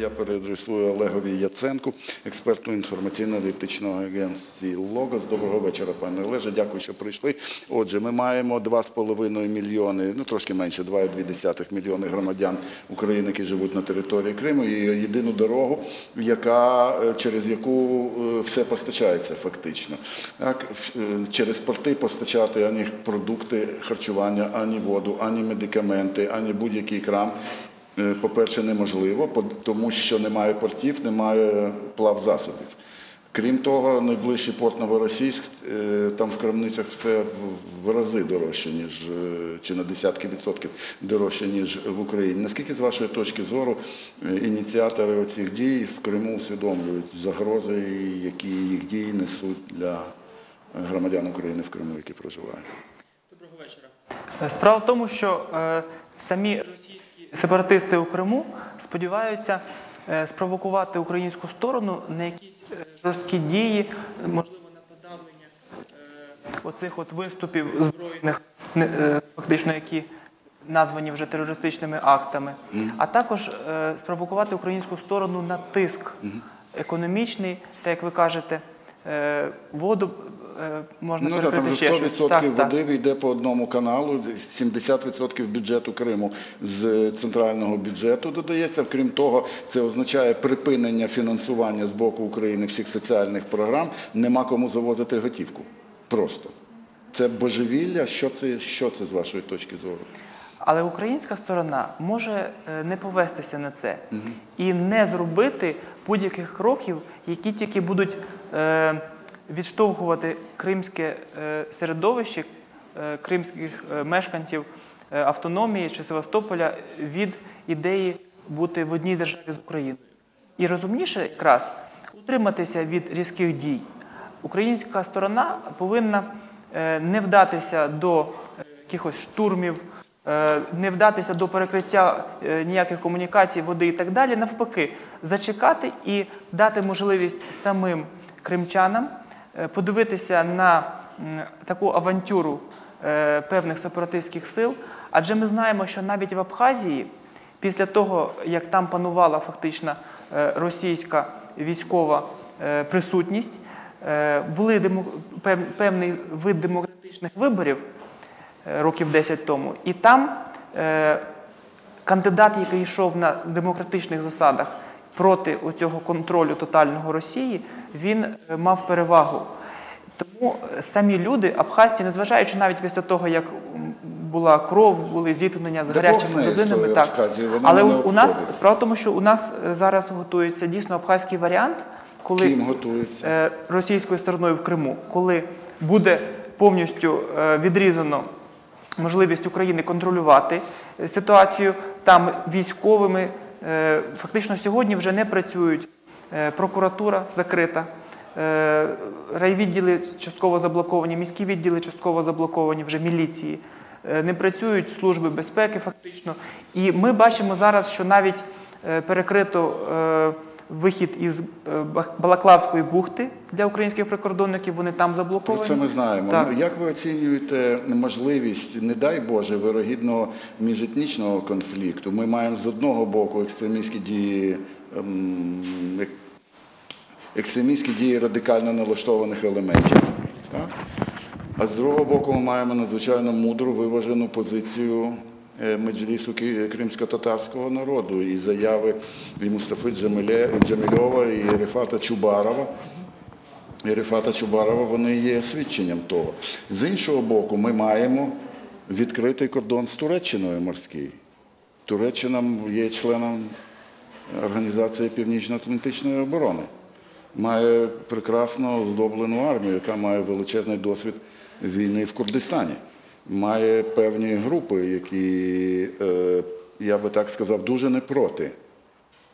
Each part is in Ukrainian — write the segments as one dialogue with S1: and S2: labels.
S1: я переадресую Олегові Яценку, експерту інформаційно-аналітичного агенції «Логос». Доброго вечора, пане Олеже. Дякую, що прийшли. Отже, ми маємо 2,5 мільйони, ну трошки менше, 2,2 мільйони громадян України, які живуть на території Криму, і єдину дорогу, яка, е, через яку е, все постачається фактично. Так, е, через порти постачати ані продукти харчування, ані воду, ані медикаменти, ані будь-який крам. Е, По-перше, неможливо, тому що немає портів, немає плавзасобів. Крім того, найближчий порт Новоросійськ, е, там в крамницях все в- рази дорожче, ніж е, чи на десятки відсотків дорожче, ніж в Україні. Наскільки з вашої точки зору ініціатори цих дій в Криму усвідомлюють загрози, які їх дії несуть для громадян України в Криму, які проживають?
S2: Доброго вечора.
S3: Справа в тому, що е, самі сепаратисти у Криму сподіваються е, спровокувати українську сторону на якісь е, жорсткі дії, можливо, на подавлення е, оцих от виступів збройних, фактично, які названі вже терористичними актами, а також спровокувати українську сторону на тиск економічний, так як ви кажете, воду можна
S1: Ну там
S3: перекрити
S1: вже
S3: ще
S1: 100%
S3: щось. Так, так.
S1: води йде по одному каналу, 70% бюджету Криму з центрального бюджету додається. Крім того, це означає припинення фінансування з боку України всіх соціальних програм. Нема кому завозити готівку. Просто. Це божевілля. Що це, що це з вашої точки зору?
S3: Але українська сторона може е, не повестися на це і не зробити будь-яких кроків, які тільки будуть е, відштовхувати кримське е, середовище, е, кримських е, мешканців автономії чи Севастополя від ідеї бути в одній державі з Україною. І розумніше якраз утриматися від різких дій. Українська сторона повинна не вдатися до якихось штурмів, не вдатися до перекриття ніяких комунікацій, води і так далі. Навпаки, зачекати і дати можливість самим кримчанам подивитися на таку авантюру е, певних сепаратистських сил. Адже ми знаємо, що навіть в Абхазії, після того, як там панувала фактично е, російська військова е, присутність, е, були певний вид демократичних виборів е, років 10 тому, і там е, кандидат, який йшов на демократичних засадах проти цього контролю тотального Росії, він е, мав перевагу. Тому е, самі люди, абхазці, незважаючи навіть після того, як була кров, були зіткнення з гарячими грузинами. Так. Але у, нас справа в тому, що у нас е, зараз готується дійсно абхазький варіант, коли
S1: Ким готується?
S3: російською стороною в Криму, коли буде повністю відрізано можливість України контролювати ситуацію там військовими. Е, Фактично сьогодні вже не працюють е, прокуратура закрита. е, Райвідділи частково заблоковані, міські відділи частково заблоковані вже міліції, не працюють служби безпеки, фактично. І ми бачимо зараз, що навіть перекрито вихід із е, Балаклавської бухти для українських прикордонників. Вони там
S1: Про
S3: заблоковані.
S1: це ми знаємо.
S3: Так.
S1: Ну, Як ви оцінюєте можливість, не дай Боже, вирогідного міжетнічного конфлікту? Ми маємо з одного боку екстремістські дії. ем, Екстремістські дії радикально налаштованих елементів. Так? А з другого боку, ми маємо надзвичайно мудру виважену позицію меджлісу кримсько-татарського народу і заяви і Мустафи Джамільова і Рефата Чубарова. І Чубарова вони є свідченням того. З іншого боку, ми маємо відкритий кордон з Туреччиною морський. Туреччина є членом Організації Північно-Атлантичної оборони. Має прекрасно оздоблену армію, яка має величезний досвід війни в Курдистані. Має певні групи, які, е, я би так сказав, дуже не проти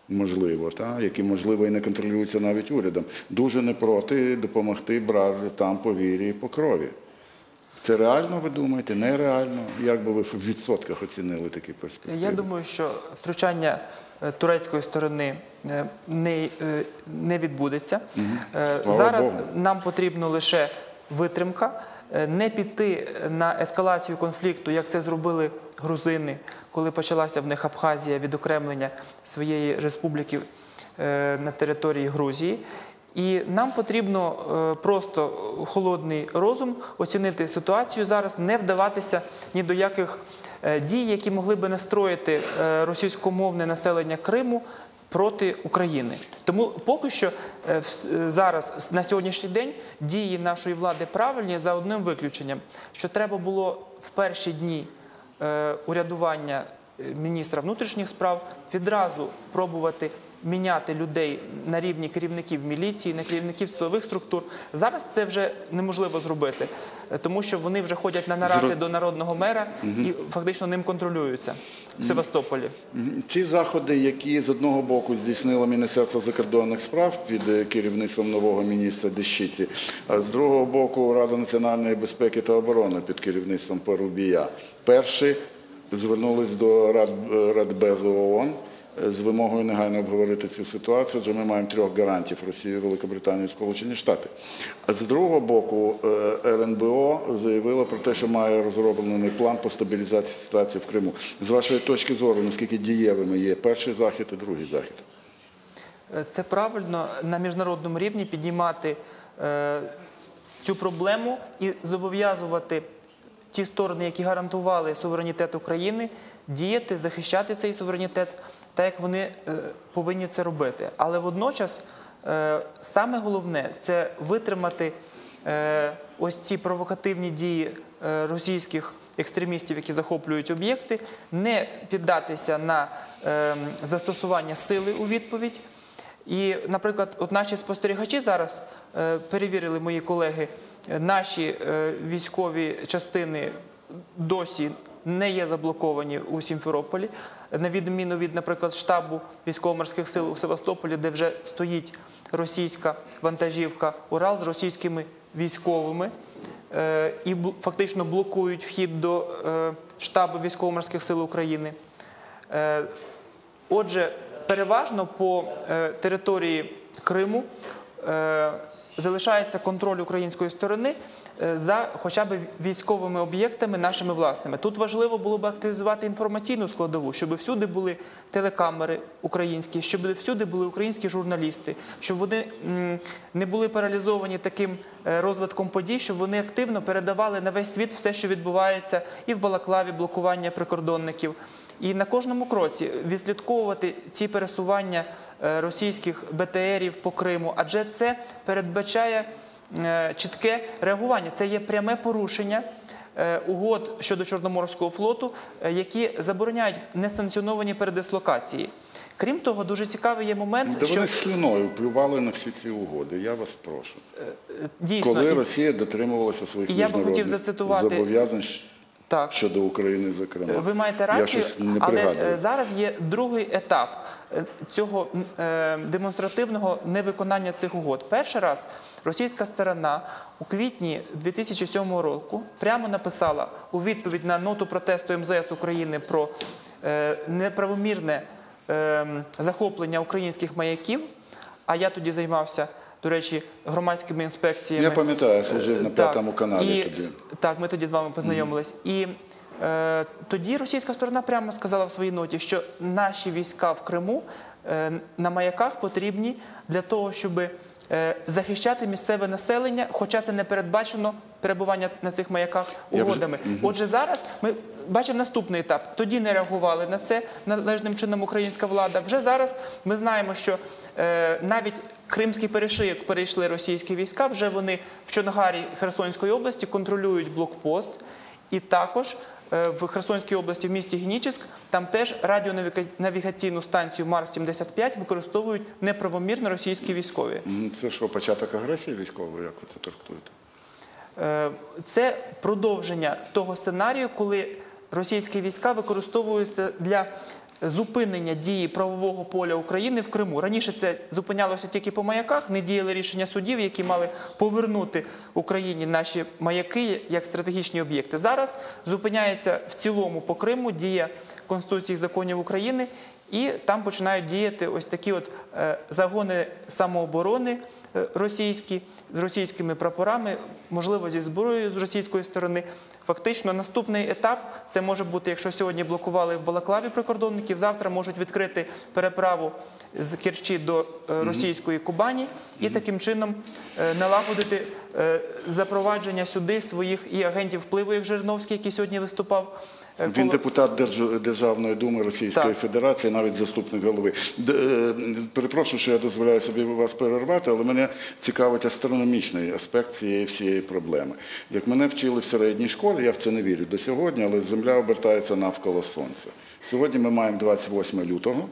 S1: можливо, та, які, можливо, і не контролюються навіть урядом, дуже не проти допомогти брати там по вірі і по крові. Це реально, ви думаєте? Нереально? Як би ви в відсотках оцінили такі перспективи?
S3: Я думаю, що втручання е, турецької сторони е, не, не відбудеться.
S1: Слава
S3: Зараз
S1: Богу.
S3: нам потрібно лише витримка. Е, не піти на ескалацію конфлікту, як це зробили грузини, коли почалася в них Абхазія відокремлення своєї республіки е, на території Грузії. І нам потрібно е, просто холодний розум оцінити ситуацію зараз, не вдаватися ні до яких е, дій, які могли би настроїти е, російськомовне населення Криму проти України. Тому поки що е, е, зараз на сьогоднішній день дії нашої влади правильні за одним виключенням, що треба було в перші дні е, урядування міністра внутрішніх справ відразу пробувати міняти людей на рівні керівників міліції, на керівників силових структур. Зараз це вже неможливо зробити, тому що вони вже ходять на наради до народного мера і фактично ним контролюються в Севастополі.
S1: Ці заходи, які з одного боку здійснило Міністерство закордонних справ під е, керівництвом нового міністра Дещиці, а з другого боку Рада національної безпеки та оборони під керівництвом Парубія. Перші звернулись до е, Радбезу ООН з вимогою негайно обговорити цю ситуацію, адже ми маємо трьох гарантів Росію, Великобританію Сполучені Штати. А з другого боку, е, РНБО заявило про те, що має розроблений план по стабілізації ситуації в Криму. З вашої точки зору, наскільки дієвими є перший захід і другий захід?
S3: Е, Це правильно на міжнародному рівні піднімати е, цю проблему і зобов'язувати ті сторони, які гарантували суверенітет України, діяти, захищати цей суверенітет, так як вони е, повинні це робити. Але водночас е, саме головне це витримати е, ось ці провокативні дії російських екстремістів, які захоплюють об'єкти, не піддатися на застосування сили у відповідь. І, наприклад, от наші спостерігачі зараз перевірили мої колеги, наші військові частини досі не є заблоковані у Сімферополі, на відміну від, наприклад, штабу військово-морських сил у Севастополі, де вже стоїть російська вантажівка Урал з російськими військовими е, і фактично блокують вхід до е, штабу військово-морських сил України. Е, Отже, переважно по території Криму залишається контроль української сторони за хоча б військовими об'єктами нашими власними. Тут важливо було б активізувати інформаційну складову, щоб всюди були телекамери українські, щоб всюди були українські журналісти, щоб вони не були паралізовані таким е, розвитком подій, щоб вони активно передавали на весь світ все, що відбувається, і в Балаклаві блокування прикордонників. І на кожному кроці відслідковувати ці пересування е, російських БТРів по Криму, адже це передбачає е, чітке реагування. Це є пряме порушення е, угод щодо Чорноморського флоту, е, які забороняють несанкціоновані передислокації. Крім того, дуже цікавий є момент,
S1: Де
S3: що
S1: вони слюною плювали на всі ці угоди. Я вас прошу.
S3: е, дійсно
S1: Коли Росія дотримувалася своїх
S3: я хотів
S1: міжнародних
S3: зацитувати-
S1: зобов'язань
S3: так.
S1: щодо України, зокрема.
S3: Ви маєте рацію,
S1: не
S3: але
S1: пригадую.
S3: е, зараз є другий етап е, цього е, демонстративного невиконання цих угод. Перший раз російська сторона у квітні 2007 року прямо написала у відповідь на ноту протесту МЗС України про е, неправомірне е, захоплення українських маяків. А я тоді займався. До речі, громадськими інспекціями.
S1: Я пам'ятаю, я служив на
S3: Е,
S1: п'ятому каналі
S3: І-
S1: тоді.
S3: Так, ми тоді з вами познайомились. І е, тоді російська сторона прямо сказала в своїй ноті, що наші війська в Криму е, на маяках потрібні для того, щоб е, захищати місцеве населення, хоча це не передбачено перебування на цих маяках
S1: вже-
S3: угодами. Отже, зараз ми бачимо наступний етап. Тоді не реагували на це належним чином українська влада. Вже зараз ми знаємо, що е, навіть Кримський перешийок перейшли російські війська. Вже вони в Чонгарі Херсонської області контролюють блокпост. І також е, в Херсонській області в місті Генічеськ там теж радіонавігаційну станцію Марс-75 використовують неправомірно російські військові.
S1: Це що, початок агресії військової, як ви це трактуєте?
S3: Е, Це продовження того сценарію, коли російські війська використовуються для зупинення дії правового поля України в Криму. Раніше це зупинялося тільки по маяках, не діяли рішення судів, які мали повернути Україні наші маяки як стратегічні об'єкти. Зараз зупиняється в цілому по Криму дія Конституції законів України, і там починають діяти ось такі от е, загони самооборони російські, з російськими прапорами, можливо, зі зброєю з російської сторони. Фактично, наступний етап це може бути, якщо сьогодні блокували в Балаклаві прикордонників, завтра можуть відкрити переправу з Керчі до е, російської Кубані і таким чином е, налагодити е, запровадження сюди своїх і агентів впливу, як Жириновський, який сьогодні виступав. е,
S1: Він депутат Держ- Державної думи Російської
S3: Так.
S1: Федерації, навіть заступник голови. Д- е, Перепрошую, що я дозволяю собі вас перервати, але мене цікавить астрономічний аспект цієї всієї проблеми. Як мене вчили в середній школі, я в це не вірю до сьогодні, але Земля обертається навколо Сонця. Сьогодні ми маємо 28 лютого.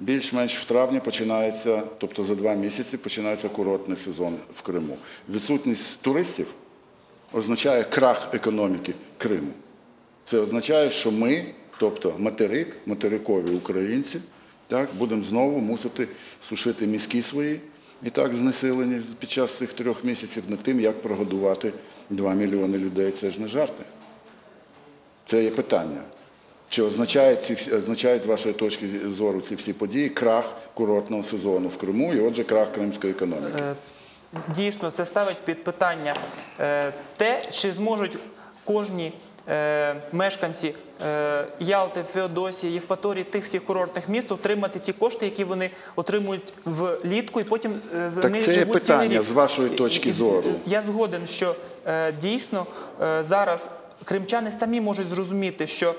S1: Більш-менш в травні починається, тобто за два місяці починається курортний сезон в Криму. Відсутність туристів означає крах економіки Криму. Це означає, що ми, тобто материк, материкові українці, так, будемо знову мусити сушити мізки свої і так знесилені під час цих трьох місяців над тим, як прогодувати 2 мільйони людей. Це ж не жарти. Це є питання. Чи означають, ці, означають з вашої точки зору ці всі події крах курортного сезону в Криму і отже крах кримської економіки?
S3: Е, Дійсно, це ставить під питання е, те, чи зможуть кожні е, мешканці Ялти, Феодосії, Євпаторії, тих всіх курортних міст отримати ті кошти, які вони отримують влітку, і потім за
S1: Так
S3: них живуть
S1: питання
S3: цілий рік.
S1: з вашої точки зору.
S3: Я згоден, що дійсно зараз кримчани самі можуть зрозуміти, що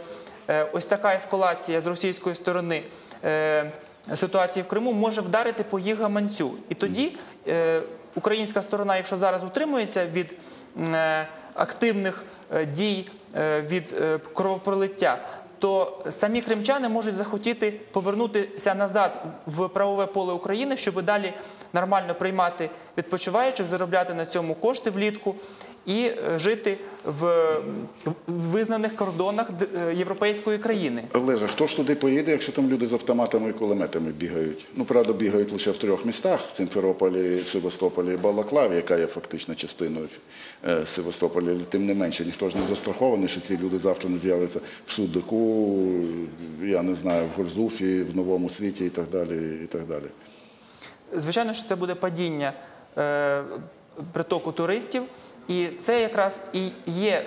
S3: ось така ескалація з російської сторони. е, Ситуації в Криму може вдарити по їх гаманцю. І тоді е, українська сторона, якщо зараз утримується від е, активних е, дій, е, від е, кровопролиття, то самі кримчани можуть захотіти повернутися назад в правове поле України, щоб далі нормально приймати відпочиваючих, заробляти на цьому кошти влітку і е, жити в визнаних кордонах е, європейської країни.
S1: Олеже, хто ж туди поїде, якщо там люди з автоматами і кулеметами бігають? Ну, правда, бігають лише в трьох містах Симферополі, Севастополі і Балаклаві, яка є фактично частиною е, Севастополя. Тим не менше, ніхто ж не застрахований, що ці люди завтра не з'являться в Судаку, я не знаю, в Горзуфі, в Новому світі і так далі. І так далі.
S3: Звичайно, що це буде падіння притоку туристів, і це якраз і є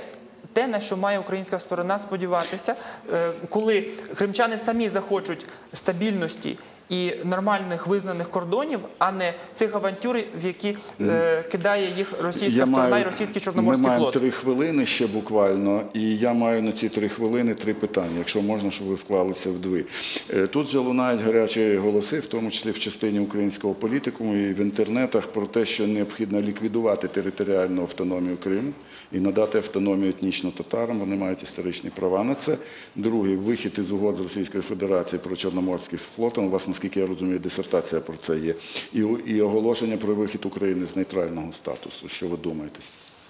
S3: те, на що має українська сторона сподіватися, е, коли кримчани самі захочуть стабільності. І нормальних визнаних кордонів, а не цих авантюр, в які е, кидає їх російська сторона і російський чорноморський
S1: ми маємо три хвилини ще буквально, і я маю на ці три хвилини три питання, якщо можна, щоб ви вклалися в дві. Е, Тут же лунають гарячі голоси, в тому числі в частині українського політикуму і в інтернетах, про те, що необхідно ліквідувати територіальну автономію Криму і надати автономію етнічно татарам. Вони мають історичні права на це. Другий вихід із угод з Російської Федерації про Чорноморський флот. У вас, наскільки я розумію, дисертація про це є. І, і оголошення про вихід України з нейтрального статусу. Що ви думаєте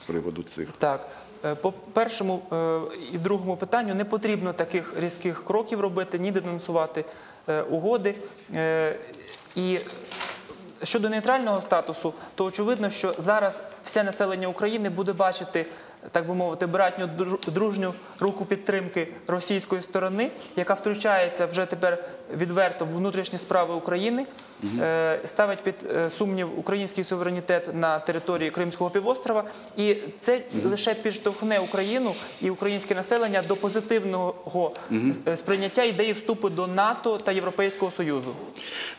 S1: з приводу цих?
S3: Так, е, по першому е, і другому питанню не потрібно таких різких кроків робити, ні денонсувати е, угоди. І щодо нейтрального статусу, то очевидно, що зараз все населення України буде бачити. Так би мовити, братню дружню руку підтримки російської сторони, яка втручається вже тепер відверто в внутрішні справи України, е, ставить під е, сумнів український суверенітет на території Кримського півострова, і це лише підштовхне Україну і українське населення до позитивного е, сприйняття ідеї вступу до НАТО та Європейського Союзу.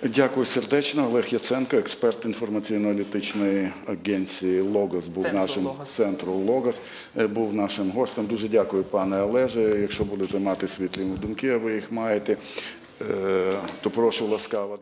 S1: Дякую сердечно. Олег Яценко, експерт інформаційно-аналітичної агенції Логос, був
S3: Центру
S1: нашим
S3: «Логос».
S1: центру Логос, був нашим гостем. Дуже дякую, пане Олеже. Якщо будете мати світлі думки, а ви їх маєте, то прошу ласкаво.